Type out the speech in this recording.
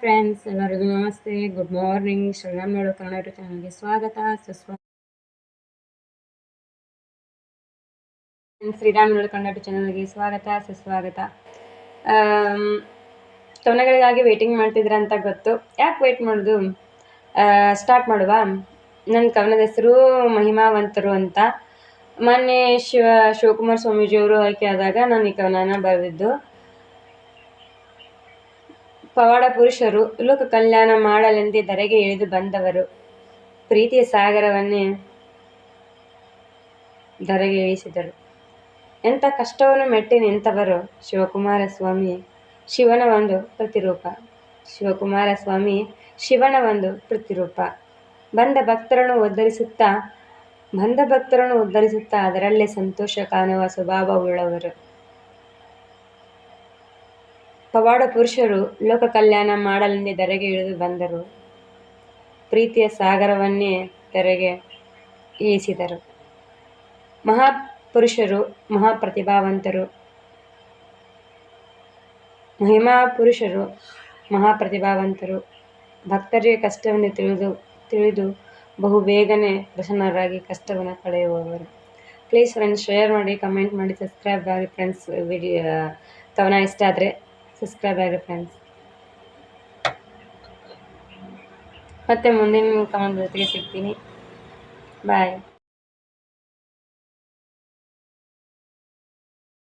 Friends ಎಲ್ಲರಿಗೂ ನಮಸ್ತೆ. Good morning Shriram ನೋಡೋ, ಕನ್ನಡ ಚಾನಲ್ಗೆ ಸ್ವಾಗತ. ಸುಸ್ವಾಗತ ಶ್ರೀರಾಮ್ ನೋಡು, ಕನ್ನಡ ಚಾನಲ್ಗೆ ಸ್ವಾಗತ, ಸುಸ್ವಾಗತ. ಕವನಗಳಿಗಾಗಿ ವೇಟಿಂಗ್ ಮಾಡ್ತಿದ್ರ ಅಂತ ಗೊತ್ತು. ಯಾಕೆ ವೇಟ್ ಮಾಡೋದು? ಸ್ಟಾರ್ಟ್ ಮಾಡುವ. ನನ್ನ ಕವನದ ಹೆಸರು ಮಹಿಮಾವಂತರು ಅಂತ. ಮೊನ್ನೆ ಶಿವ ಶಿವಕುಮಾರ್ ಸ್ವಾಮೀಜಿಯವರು ಆಯ್ಕೆ ಆದಾಗ ನಾನು ಈ ಕವನನ ಬರೆದಿದ್ದು. ಪವಾಡ ಪುರುಷರು ಲೋಕ ಕಲ್ಯಾಣ ಮಾಡಲೆಂದೇ ಧರೆಗೆ ಇಳಿದು ಬಂದವರು. ಪ್ರೀತಿಯ ಸಾಗರವನ್ನೇ ಧರೆಗೆ ಇಳಿಸಿದರು. ಎಂಥ ಕಷ್ಟವನ್ನು ಮೆಟ್ಟಿ ನಿಂತವರು ಶಿವಕುಮಾರ ಸ್ವಾಮಿ, ಶಿವನ ಒಂದು ಪ್ರತಿರೂಪ. ಶಿವಕುಮಾರ ಸ್ವಾಮಿ, ಶಿವನ ಒಂದು ಪ್ರತಿರೂಪ. ಬಂದ ಭಕ್ತರನ್ನು ಉದ್ಧರಿಸುತ್ತಾ, ಬಂದ ಭಕ್ತರನ್ನು ಉದ್ಧರಿಸುತ್ತಾ ಅದರಲ್ಲೇ ಸಂತೋಷ ಕಾಣುವ ಸ್ವಭಾವವುಳ್ಳವರು ಪವಾಡ ಪುರುಷರು ಲೋಕ ಕಲ್ಯಾಣ ಮಾಡಲೆಂದೇ ಧರೆಗೆ ಇಳಿದು ಬಂದರು. ಪ್ರೀತಿಯ ಸಾಗರವನ್ನೇ ತೆರೆಗೆ ಇಳಿಸಿದರು. ಮಹಾಪುರುಷರು, ಮಹಾಪ್ರತಿಭಾವಂತರು ಮಹಿಮಾ ಪುರುಷರು ಮಹಾಪ್ರತಿಭಾವಂತರು, ಭಕ್ತರಿಗೆ ಕಷ್ಟವನ್ನು ತಿಳಿದು ತಿಳಿದು ಬಹು ಬೇಗನೆ ಪ್ರಸನ್ನರಾಗಿ ಕಷ್ಟವನ್ನು ಕಳೆಯುವವರು ಪ್ಲೀಸ್ ಫ್ರೆಂಡ್ಸ್ ಶೇರ್ ಮಾಡಿ ಕಮೆಂಟ್ ಮಾಡಿ ಸಬ್ಸ್ಕ್ರೈಬ್ ಆಗಿ ಫ್ರೆಂಡ್ಸ್ ವಿಡಿಯೋ ಕವನ ಇಷ್ಟ ಆದರೆ ಸಬ್ಸ್ಕ್ರೈಬ್ ಆಗಿರಿ ಫ್ರೆಂಡ್ಸ್ ಮತ್ತೆ ಮುಂದಿನ ಕವನದ ಜೊತೆಗೆ ಸಿಗ್ತೀನಿ. ಬಾಯ್